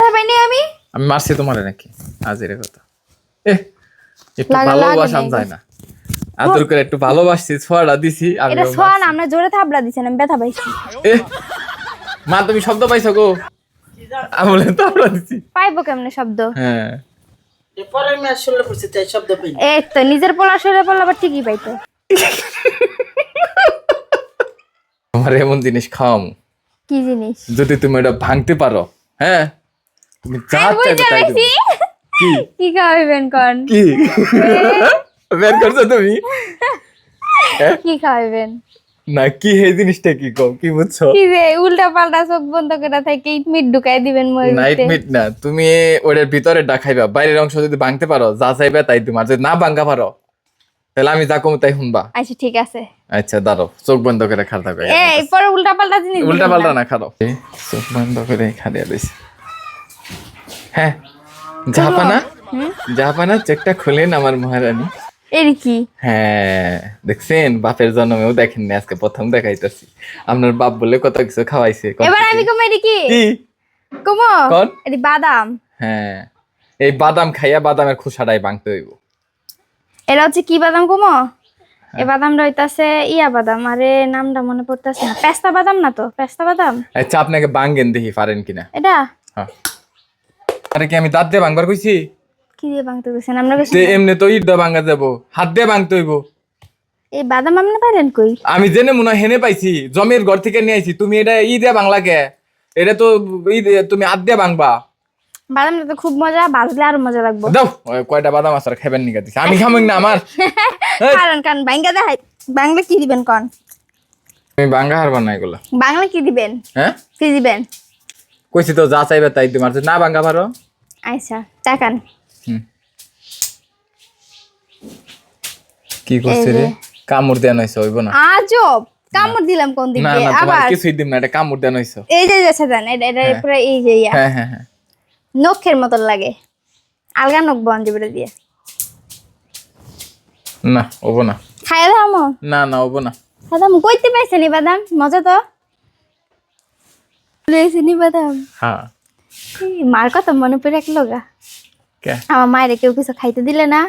পাইনি আমি? আমি মারছি তোমার নাকি? আজ এর কথা। এ একটু যায় না। আদর করে একটু ভালোবাসছি ছোয়াটা দিছি আমি এটা সোয়া না আমরা জোরে থাবড়া দিছেন আমি ব্যথা পাইছি। এ মা তুমি শব্দ পাইছো গো। আমি বলে তো আমরা দিছি। পাইবো কেমনে শব্দ? হ্যাঁ। এই তো নিজের পোলা শরীরে পোলা আবার ঠিকই পাইতো। তোমার এমন জিনিস খাওয়াম। কি জিনিস? যদি তুমি এটা ভাঙতে পারো হ্যাঁ? তুমি যা আমি চাইবে বুঝতে তাই পারছি কি? কন কি? করছ তুমি? কি না কি এই জিনিসটা কি কও? কি বুঝছ? কি যে উল্টা পাল্টা চোখ বন্ধ করে থাকে ইট মিট ঢুকাই দিবেন নাইট মিট না। তুমি ওটার ভিতরে ডাকাইবা। বাইরের অংশ যদি ভাঙতে পারো যা চাইবে তাই তোমার যদি না ভাঙা পারো তাহলে আমি যা কম তাই শুনবা। আচ্ছা ঠিক আছে। আচ্ছা দাঁড়ো চোখ বন্ধ করে খাল থাকবে এই পরে উল্টা পাল্টা জিনিস উল্টা পাল্টা না। খারো চোখ বন্ধ করে খালিয়া দিছি। হ্যাঁ জাহাপানা? জাহাপানা চেকটা খুলেন আমার মহারানী। এর কি? হ্যাঁ দেখছেন? বাপের জন্মেও দেখেননি আজকে প্রথম দেখাইতেছি। আপনার বাপ বলে কত কিছু খাওয়াইছে এবার আমি কমে কি? কমো? এটি বাদাম। হ্যাঁ এই বাদাম খাইয়া বাদামের খোসাটাই ভাঙতে হইব। এটা হচ্ছে কি বাদাম কমো? হ্যাঁ। এই বাদামটা হইতাছে ইয়া বাদাম আরে নামটা মনে পড়তেছে না। পেস্তা বাদাম না তো? পেস্তা বাদাম? আচ্ছা আপনাকে বাঙ্গেন দেখি পারেন কিনা? এটা? হ্যাঁ। আরে কি আমি দাঁত দিয়ে ভাঙবার কইছি? কি দিয়ে ভাঙতে গেছেন আমরা বেশি তে এমনি তো ইট দিয়ে ভাঙা যাব। হাত দিয়ে ভাঙতে হইব। এই বাদাম আপনি পাইলেন কই? আমি জেনে মনে হেনে পাইছি জমির ঘর থেকে নিয়ে আইছি। তুমি এটা ই দিয়ে বাংলা কে? এটা তো ই তুমি হাত দিয়ে ভাঙবা। বাদামটা তো খুব মজা ভাজলে আরও মজা লাগবো। দাও কয়টা বাদাম আছে খাবেন নিকা দিছি। আমি খামুক না আমার। কারণ কারণ বাঙ্গা দেখাই। বাংলা কি দিবেন কন? তুমি ভাঙ্গা হারবা না এগুলো। বাংলা কি দিবেন? হ্যাঁ? কি দিবেন? কইছি তো যা চাইবে তাই তোমার না ভাঙ্গা পারো? আচ্ছা টাকান। কি করছে এই রে। কামড় দেন হইছে হইব না। আজব! কামড় দিলাম কোন দিক না দিয়ে? আবার? কিছুই দিম না এটা কামড় দেন হইছে এই যে যে সাজান এটা এটা পুরো এই যে হ্যাঁ হ্যাঁ হ্যাঁ। নখের মতন লাগে। আলগা নখ বন যাবে দিয়ে। না হব না। খাই দামো না না হব না। বাদাম কইতে পাইছেন বাদাম? মজা তো। এই বাদাম। হ্যাঁ। মার কথা মনে পড়ে রাখল গা। আমার মায়ের কেউ কিছু খাইতে দিলে না।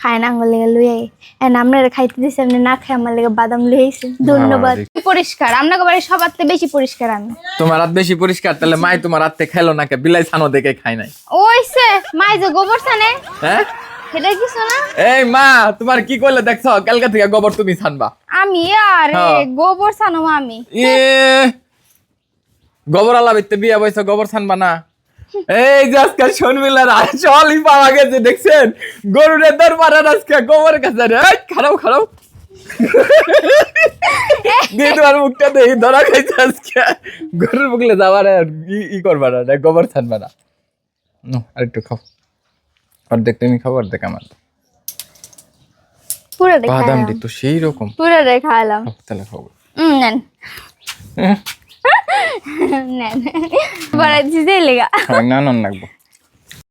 খায় না আঙুল লেগে আই এন্ড আপনারা খাইতে দিছে আপনি না খাই আমার লেগে বাদাম আইছে ধন্যবাদ। পরিষ্কার আপনাকে বাড়ি সবার থেকে বেশি পরিষ্কার আমি তোমার হাত বেশি পরিষ্কার তাহলে মাই তোমার হাতে খেলো না কে বিলাই ছানো দেখে খাই নাই। ওইছে মাই যে গোবর ছানে হ্যাঁ সেটা কিছু না? এই মা তোমার কি করলে দেখছ? কালকা থেকে গোবর তুমি ছানবা আমি আরে হ্যাঁ। গোবর ছানো আমি। এ গোবর আলা বিতে বিয়া বইছো গোবর ছানবা না। এই যে আজকে শর্মিলার আসলই পাওয়া গেছে দেখছেন? গরুরে দরবারে আজকে গোবর কাছে রে এই, খারাপ খারাপ তোমার মুখটা দেখি ধরা খাইছে আজকে। গরুর মুখলে আর ই- করবা না না, গোবর ছানবা না। নো আরেকটু খাও। অর্ধেক তুমি খাও অর্ধেক আমার। পুরো রে বাদাম খাইলাম দি তো সেই রকম। পুরো রে খাইলাম তাহলে খাব নেন। নেন বড় দিছে লেগা না না লাগবো